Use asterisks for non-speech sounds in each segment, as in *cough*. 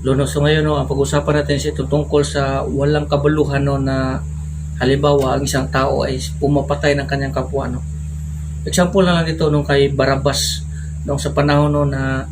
Luno, so ngayon no, ang pag-usapan natin is ito tungkol sa walang kabaluhan no, na halimbawa ang isang tao ay pumapatay ng kanyang kapwa. No? Example na lang dito nung kay Barabas nung sa panahon no, na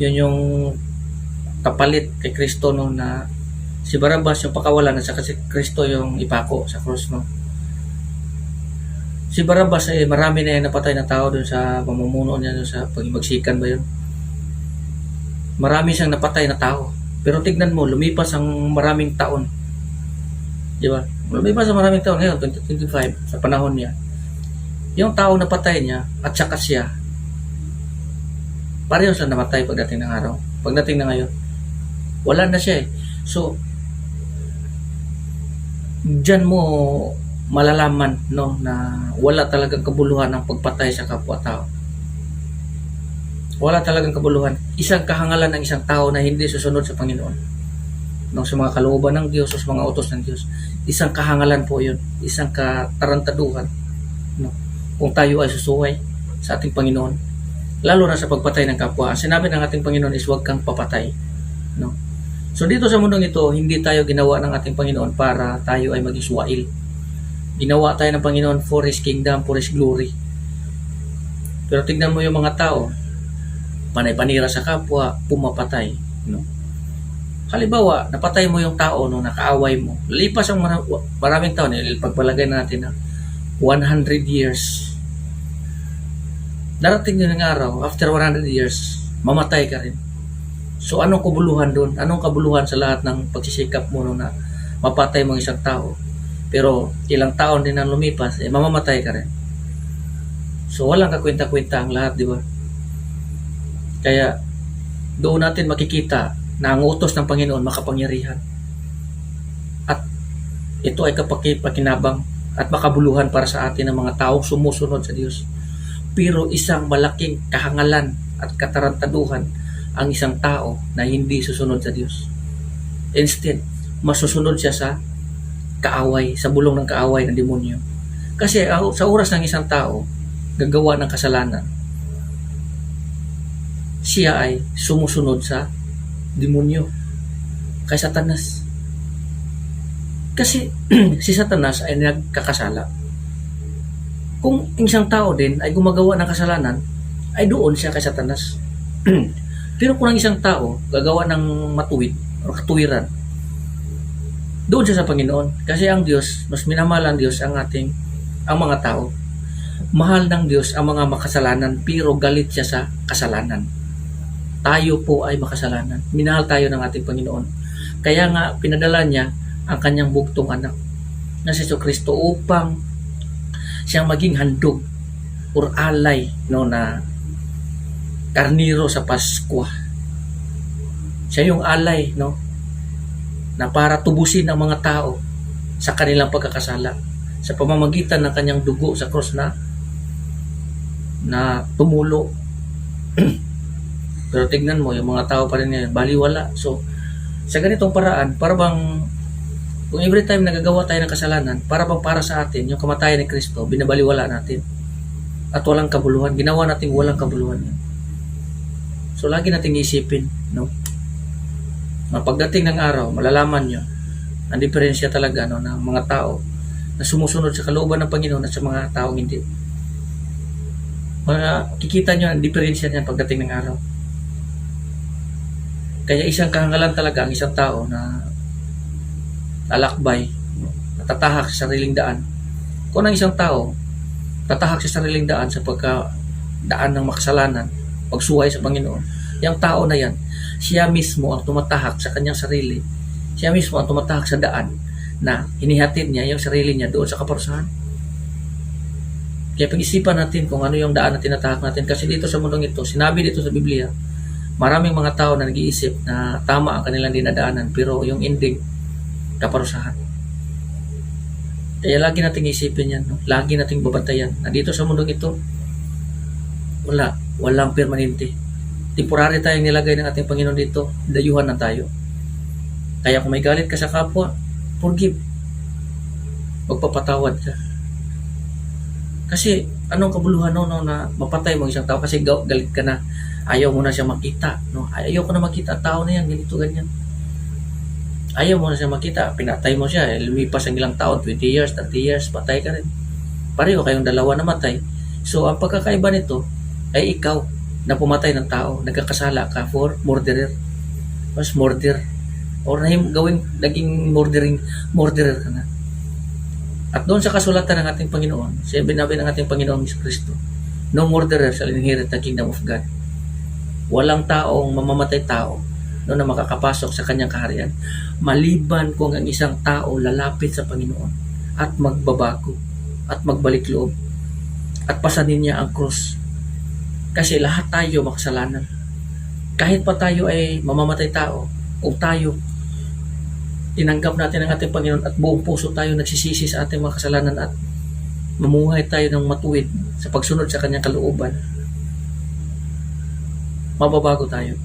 yun yung kapalit kay Kristo no, na si Barabas yung pakawalan at saka si Kristo yung ipako sa krus. No? Si Barabas ay marami na yung napatay na tao dun sa pamumuno niya dun sa pagibagsikan ba yun marami siyang napatay na tao. Pero tignan mo, lumipas ang maraming taon. Di ba? Lumipas ang maraming taon ngayon, 2025, sa panahon niya. Yung tao na patay niya, at saka siya, pareho sila namatay pagdating ng araw. Pagdating na ngayon, wala na siya eh. So, dyan mo malalaman no na wala talagang kabuluhan ng pagpatay sa kapwa-tao wala talagang kabuluhan. Isang kahangalan ng isang tao na hindi susunod sa Panginoon. No, sa mga kalooban ng Diyos o sa mga utos ng Diyos. Isang kahangalan po yun. Isang katarantaduhan. No, kung tayo ay susuway sa ating Panginoon. Lalo na sa pagpatay ng kapwa. Ang sinabi ng ating Panginoon is huwag kang papatay. No? So dito sa mundong ito, hindi tayo ginawa ng ating Panginoon para tayo ay maging suwail. Ginawa tayo ng Panginoon for His kingdom, for His glory. Pero tignan mo yung mga tao, panay-panira sa kapwa, pumapatay. No? Halimbawa, napatay mo yung tao no, nakaaway mo. Lipas ang mara- maraming taon, eh, pagpalagay natin na 100 years. Darating din ng araw, after 100 years, mamatay ka rin. So anong kabuluhan doon? Anong kabuluhan sa lahat ng pagsisikap mo no, na mapatay mo isang tao? Pero ilang taon din ang lumipas, eh, mamamatay ka rin. So walang kakwenta-kwenta ang lahat, di ba? Kaya doon natin makikita na ang utos ng Panginoon makapangyarihan. At ito ay kapakipakinabang at makabuluhan para sa atin ng mga taong sumusunod sa Diyos. Pero isang malaking kahangalan at katarantaduhan ang isang tao na hindi susunod sa Diyos. Instead, masusunod siya sa kaaway, sa bulong ng kaaway ng demonyo. Kasi ah, sa oras ng isang tao, gagawa ng kasalanan, siya ay sumusunod sa demonyo kay Satanas. Kasi *clears throat* si Satanas ay nagkakasala. Kung isang tao din ay gumagawa ng kasalanan, ay doon siya kay Satanas. *clears throat* Pero kung ang isang tao gagawa ng matuwid o katuwiran, doon siya sa Panginoon. Kasi ang Diyos, mas minamahal ang Diyos ang ating, ang mga tao. Mahal ng Diyos ang mga makasalanan, pero galit siya sa kasalanan tayo po ay makasalanan. Minahal tayo ng ating Panginoon. Kaya nga, pinadala niya ang kanyang bugtong anak na si Kristo upang siyang maging handog or alay no, na karniro sa Paskwa. Siya yung alay no, na para tubusin ang mga tao sa kanilang pagkakasala sa pamamagitan ng kanyang dugo sa cross na na tumulo *clears throat* Pero tignan mo, yung mga tao pa rin ngayon, baliwala. So, sa ganitong paraan, para bang, kung every time nagagawa tayo ng kasalanan, para bang para sa atin, yung kamatayan ni Kristo, binabaliwala natin. At walang kabuluhan. Ginawa natin walang kabuluhan. Yan. So, lagi nating isipin, no? Na pagdating ng araw, malalaman nyo, ang diferensya talaga no, ng mga tao na sumusunod sa kalooban ng Panginoon at sa mga taong hindi. Mga, kikita nyo ang diferensya niyan pagdating ng araw. Kaya isang kahangalan talaga ang isang tao na lalakbay, natatahak sa sariling daan. Kung ang isang tao tatahak sa sariling daan sa pagka daan ng makasalanan, pagsuhay sa Panginoon, yung tao na yan, siya mismo ang tumatahak sa kanyang sarili. Siya mismo ang tumatahak sa daan na hinihatid niya yung sarili niya doon sa kaparusahan. Kaya pag-isipan natin kung ano yung daan na tinatahak natin. Kasi dito sa mundong ito, sinabi dito sa Biblia, maraming mga tao na nag-iisip na tama ang kanilang dinadaanan pero yung ending kaparusahan. Kaya lagi nating isipin yan, no? lagi nating babantayan na dito sa mundong ito wala, walang permanente. Temporary tayong nilagay ng ating Panginoon dito, dayuhan na tayo. Kaya kung may galit ka sa kapwa, forgive. Magpapatawad ka. Kasi anong kabuluhan no, no na mapatay mo isang tao kasi ga- galit ka na Ayaw mo na siya makita. No? Ayaw ko na makita tao na yan, ganito, ganyan. Ayaw mo na siya makita. Pinatay mo siya. Eh, lumipas ang ilang taon, 20 years, 30 years, patay ka rin. Pareho kayong dalawa namatay. So, ang pagkakaiba nito ay ikaw na pumatay ng tao, nagkakasala ka for murderer. Mas murder. Or na gawing, naging murdering, murderer ka na. At doon sa kasulatan ng ating Panginoon, sinabi ng ating Panginoon Yesu Kristo, no murderer shall inherit the kingdom of God. Walang taong mamamatay tao no na makakapasok sa kanyang kaharian maliban kung ang isang tao lalapit sa Panginoon at magbabago at magbalik loob at pasanin niya ang krus. Kasi lahat tayo makasalanan. Kahit pa tayo ay mamamatay tao, kung tayo tinanggap natin ang ating Panginoon at buong puso tayo nagsisisi sa ating mga kasalanan at mamuhay tayo ng matuwid sa pagsunod sa kanyang kalooban, mababago tayo.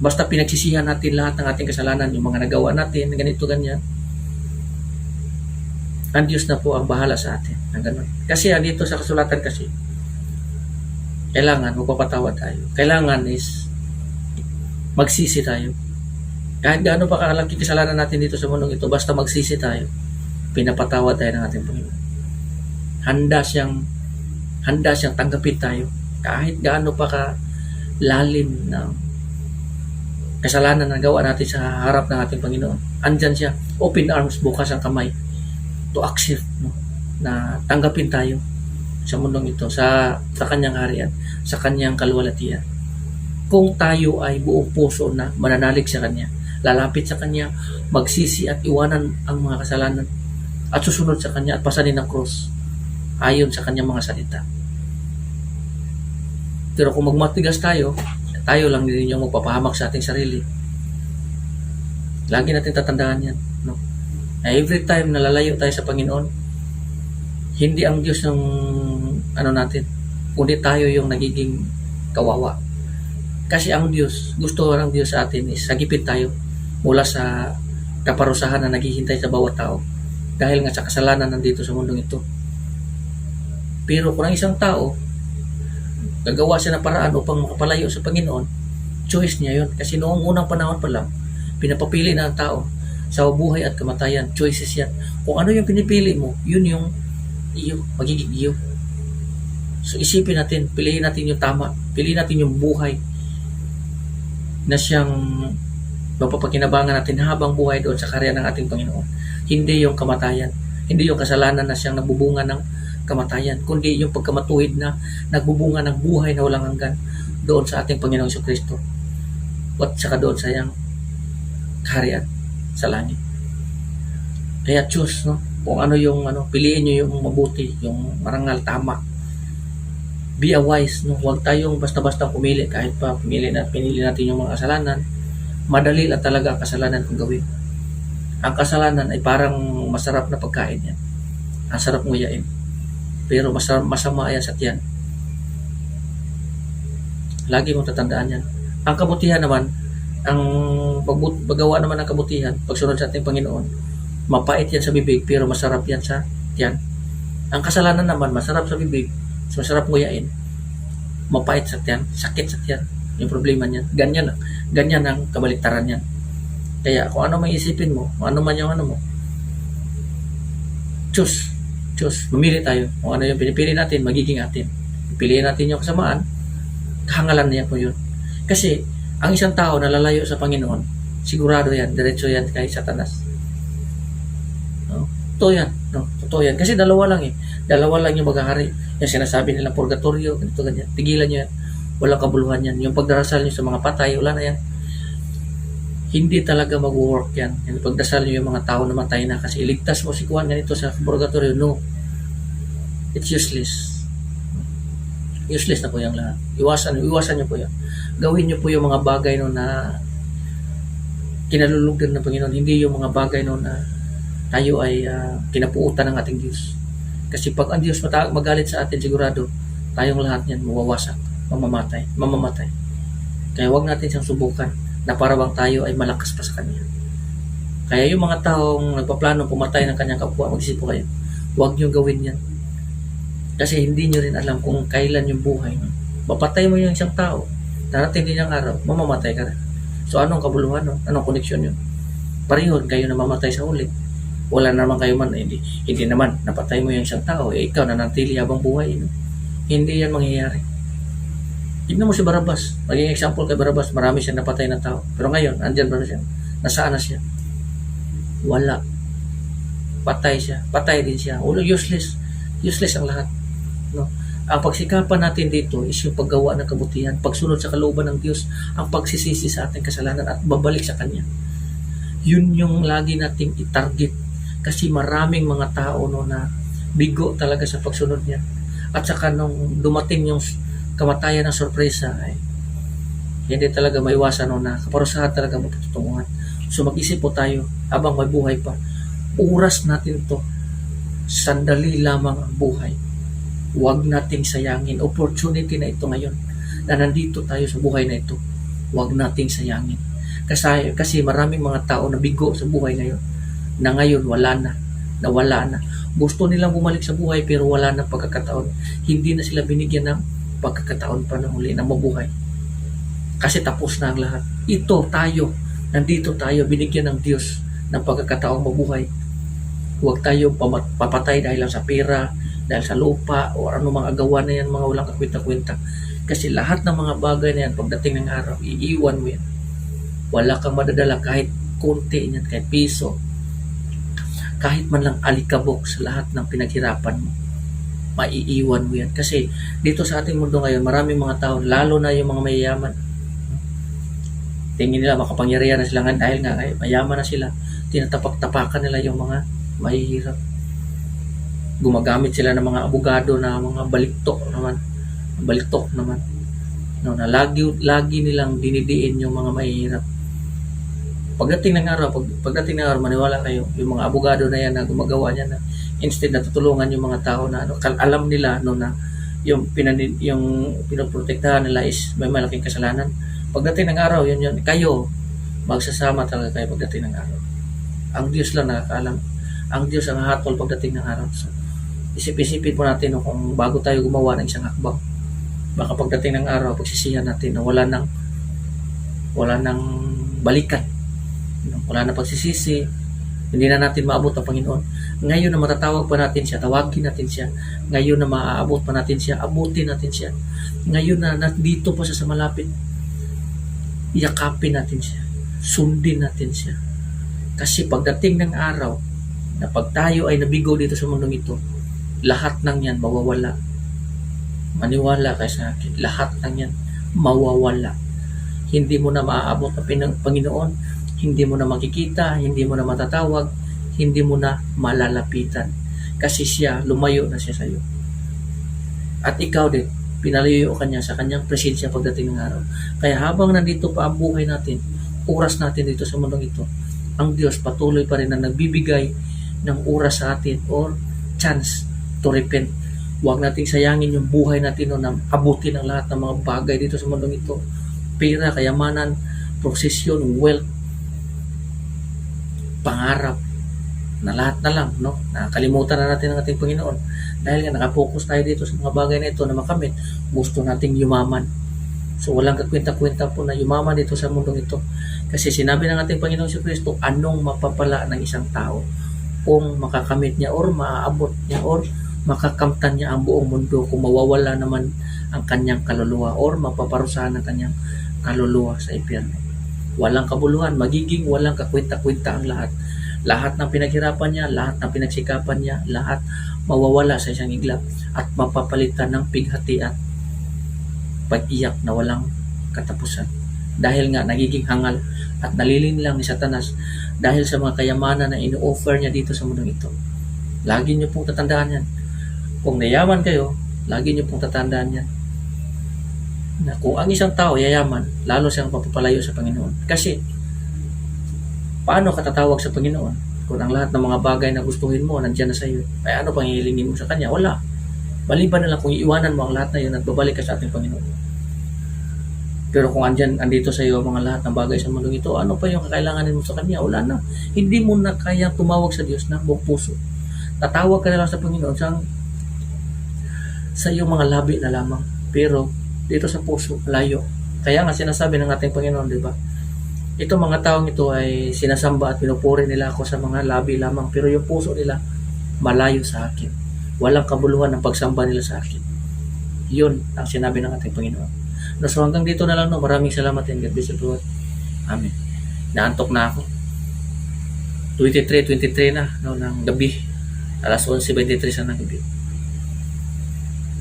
Basta pinagsisihan natin lahat ng ating kasalanan, yung mga nagawa natin, ganito, ganyan, ang Diyos na po ang bahala sa atin. Ang ganun. Kasi dito sa kasulatan kasi, kailangan magpapatawad tayo. Kailangan is magsisi tayo. Kahit gaano pa kalaki kasalanan natin dito sa mundong ito, basta magsisi tayo, pinapatawad tayo ng ating Panginoon. Handa siyang handa siyang tanggapin tayo kahit gaano pa ka lalim ng kasalanan na gawa natin sa harap ng ating Panginoon. Andyan siya, open arms, bukas ang kamay to accept no? na tanggapin tayo sa mundong ito, sa, sa kanyang harian, sa kanyang kalwalatian. Kung tayo ay buong puso na mananalig sa kanya, lalapit sa kanya, magsisi at iwanan ang mga kasalanan at susunod sa kanya at pasanin ang cross ayon sa kanyang mga salita. Pero kung magmatigas tayo, tayo lang din yung magpapahamak sa ating sarili. Lagi natin tatandaan yan. No? Na every time na lalayo tayo sa Panginoon, hindi ang Diyos ng ano natin, kundi tayo yung nagiging kawawa. Kasi ang Diyos, gusto ng Diyos sa atin is sagipin tayo mula sa kaparusahan na naghihintay sa bawat tao dahil nga sa kasalanan nandito sa mundong ito. Pero kung ang isang tao, gagawa siya ng paraan upang makapalayo sa Panginoon, choice niya yun. Kasi noong unang panahon pa lang, pinapapili na ang tao sa buhay at kamatayan. Choices yan. Kung ano yung pinipili mo, yun yung iyo, magiging iyo. So isipin natin, piliin natin yung tama, piliin natin yung buhay na siyang mapapakinabangan natin habang buhay doon sa karya ng ating Panginoon. Hindi yung kamatayan, hindi yung kasalanan na siyang nabubunga ng kamatayan, kundi yung pagkamatuwid na nagbubunga ng buhay na walang hanggan doon sa ating Panginoong Iso Kristo at saka doon sa iyang kaharian sa langit. Kaya choose, no? Kung ano yung, ano, piliin nyo yung mabuti, yung marangal, tama. Be a wise, no? Huwag tayong basta-basta pumili kahit pa pumili na, pinili natin yung mga kasalanan. Madali lang talaga ang kasalanan kung gawin. Ang kasalanan ay parang masarap na pagkain yan. Ang sarap nguyain. Pero masama, masama yan sa tiyan. Lagi mong tatandaan yan. Ang kabutihan naman, ang pagbut, paggawa naman ng kabutihan, pagsunod sa ating Panginoon, mapait yan sa bibig, pero masarap yan sa tiyan. Ang kasalanan naman, masarap sa bibig, masarap nguyain, mapait sa tiyan, sakit sa tiyan. Yung problema niyan. Ganyan, ganyan ang kabaliktaran niyan. Kaya kung ano may isipin mo, kung ano man yung ano mo, choose. Choose. Mamili tayo. Kung ano yung pinipili natin, magiging atin. Piliin natin yung kasamaan, kahangalan niya po yun. Kasi, ang isang tao na lalayo sa Panginoon, sigurado yan, diretso yan kay Satanas. No? Totoo yan. No? Totoo yan. Kasi dalawa lang eh. Dalawa lang yung maghahari. Yung sinasabi nila purgatorio, ganito, ganyan. Tigilan nyo yan. Walang kabuluhan yan. Yung pagdarasal nyo sa mga patay, wala na yan. Hindi talaga mag-work yan. Yung pagdasal nyo yung mga tao na matay na kasi iligtas mo si Juan ganito sa purgatorio. No. It's useless. Useless na po yung lahat. Iwasan, iwasan nyo po yan. Gawin nyo po yung mga bagay no na kinalulugdan ng Panginoon. Hindi yung mga bagay no na tayo ay uh, kinapuutan ng ating Diyos. Kasi pag ang Diyos magalit sa atin, sigurado, tayong lahat niyan mawawasak, mamamatay, mamamatay. Kaya wag natin siyang subukan na para bang tayo ay malakas pa sa Kanya. Kaya yung mga taong nagpaplano pumatay ng kanyang kapwa, mag-isip po kayo, huwag nyo gawin yan. Kasi hindi nyo rin alam kung kailan yung buhay nyo. Mapatay mo yung isang tao, darating din ang araw, mamamatay ka rin. So anong kabuluhan nun? Anong koneksyon yun? Pareho kayo na mamatay sa huli. Wala naman kayo man, hindi, hindi naman, napatay mo yung isang tao, eh, ikaw na nantili habang buhay. No? Hindi yan mangyayari. Tignan mo si Barabas. Maging example kay Barabas, marami siyang napatay na tao. Pero ngayon, andyan ba na siya? Nasaan na siya? Wala. Patay siya. Patay din siya. Ulo, useless. Useless ang lahat. No? Ang pagsikapan natin dito is yung paggawa ng kabutihan, pagsunod sa kalooban ng Diyos, ang pagsisisi sa ating kasalanan at babalik sa Kanya. Yun yung lagi nating itarget kasi maraming mga tao no na bigo talaga sa pagsunod niya. At saka nung dumating yung kamatayan ng sorpresa ay hindi talaga maiwasan no na kaparusahan talaga mapatutunguhan. So mag-isip po tayo habang may buhay pa. Oras natin to. Sandali lamang ang buhay huwag nating sayangin. Opportunity na ito ngayon na nandito tayo sa buhay na ito. Huwag nating sayangin. Kasi, kasi maraming mga tao na bigo sa buhay ngayon na ngayon wala na, na wala na. Gusto nilang bumalik sa buhay pero wala na pagkakataon. Hindi na sila binigyan ng pagkakataon pa na uli na mabuhay. Kasi tapos na ang lahat. Ito tayo, nandito tayo, binigyan ng Diyos ng pagkakataong mabuhay. Huwag tayo pamat- papatay dahil lang sa pera, dahil sa lupa o mga agawan na yan, mga walang kakwenta-kwenta. Kasi lahat ng mga bagay na yan, pagdating ng araw, iiwan mo yan. Wala kang madadala kahit konti niyan, kahit piso. Kahit man lang alikabok sa lahat ng pinaghirapan mo. Maiiwan mo yan. Kasi dito sa ating mundo ngayon, maraming mga tao, lalo na yung mga mayayaman. Tingin nila makapangyarihan na sila nga dahil nga ay mayaman na sila. Tinatapak-tapakan nila yung mga mahihirap gumagamit sila ng mga abogado na mga baliktok naman baliktok naman no, na lagi, lagi nilang dinidiin yung mga mahihirap pagdating ng araw pag, pagdating ng araw maniwala kayo yung mga abogado na yan na gumagawa niya na instead na tutulungan yung mga tao na ano, alam nila no na yung pinan yung pinoprotektahan nila is may malaking kasalanan. Pagdating ng araw yun yun kayo magsasama talaga kayo pagdating ng araw. Ang Diyos lang nakakaalam. Ang Diyos ang hatol pagdating ng araw. So, isip-isipin po natin no, kung bago tayo gumawa ng isang hakbang baka pagdating ng araw pagsisihan natin na wala nang wala nang balikan. Wala na pagsisisi hindi na natin maabot ang Panginoon. Ngayon na matatawag pa natin siya tawagin natin siya. Ngayon na maaabot pa natin siya abutin natin siya. Ngayon na nandito pa siya sa malapit yakapin natin siya. Sundin natin siya. Kasi pagdating ng araw na pag tayo ay nabigo dito sa mundong ito lahat ng yan mawawala. Maniwala kayo sa akin, lahat ng yan mawawala. Hindi mo na maaabot ang Panginoon, hindi mo na makikita, hindi mo na matatawag, hindi mo na malalapitan. Kasi siya, lumayo na siya sa iyo. At ikaw din, pinalayo ka niya sa kanyang presensya pagdating ng araw. Kaya habang nandito pa ang buhay natin, oras natin dito sa mundong ito, ang Diyos patuloy pa rin na nagbibigay ng oras sa atin or chance to repent. Huwag nating sayangin yung buhay natin no, na abutin ang lahat ng mga bagay dito sa mundong ito. Pera, kayamanan, prosesyon, wealth, pangarap, na lahat na lang, no? Nakalimutan na natin ang ating Panginoon. Dahil nga nakapokus tayo dito sa mga bagay na ito na makamit, gusto nating yumaman. So walang kakwenta-kwenta po na yumaman dito sa mundong ito. Kasi sinabi ng ating Panginoon si Kristo, anong mapapala ng isang tao kung makakamit niya or maaabot niya or makakamtan niya ang buong mundo kung mawawala naman ang kanyang kaluluwa or mapaparusahan ang kanyang kaluluwa sa impyerno. Walang kabuluhan, magiging walang kakwenta-kwenta ang lahat. Lahat ng pinaghirapan niya, lahat ng pinagsikapan niya, lahat mawawala sa isang iglap at mapapalitan ng pighati at pag-iyak na walang katapusan. Dahil nga nagiging hangal at nalilin lang ni Satanas dahil sa mga kayamanan na ino-offer niya dito sa mundong ito. Lagi niyo pong tatandaan yan. Kung nayaman kayo, lagi niyo pong tatandaan yan. Na kung ang isang tao yayaman, lalo siyang papapalayo sa Panginoon. Kasi, paano ka tatawag sa Panginoon? Kung ang lahat ng mga bagay na gustuhin mo, nandiyan na sa iyo, ay ano pang hihilingin mo sa Kanya? Wala. Maliban na lang kung iiwanan mo ang lahat na yun at babalik ka sa ating Panginoon. Pero kung andyan, andito sa iyo ang mga lahat ng bagay sa mundong ito, ano pa yung kakailanganin mo sa Kanya? Wala na. Hindi mo na kaya tumawag sa Diyos ng buong puso. Tatawag ka na lang sa Panginoon sa, sa iyong mga labi na lamang. Pero dito sa puso, layo. Kaya nga sinasabi ng ating Panginoon, di ba? Ito mga taong ito ay sinasamba at pinupuri nila ako sa mga labi lamang pero yung puso nila malayo sa akin. Walang kabuluhan ng pagsamba nila sa akin. Yun ang sinabi ng ating Panginoon. No, so hanggang dito na lang no. Maraming salamat and God bless you. Amen. Naantok na ako. 23, 23 na no, ng gabi. Alas 11.23 na ng gabi.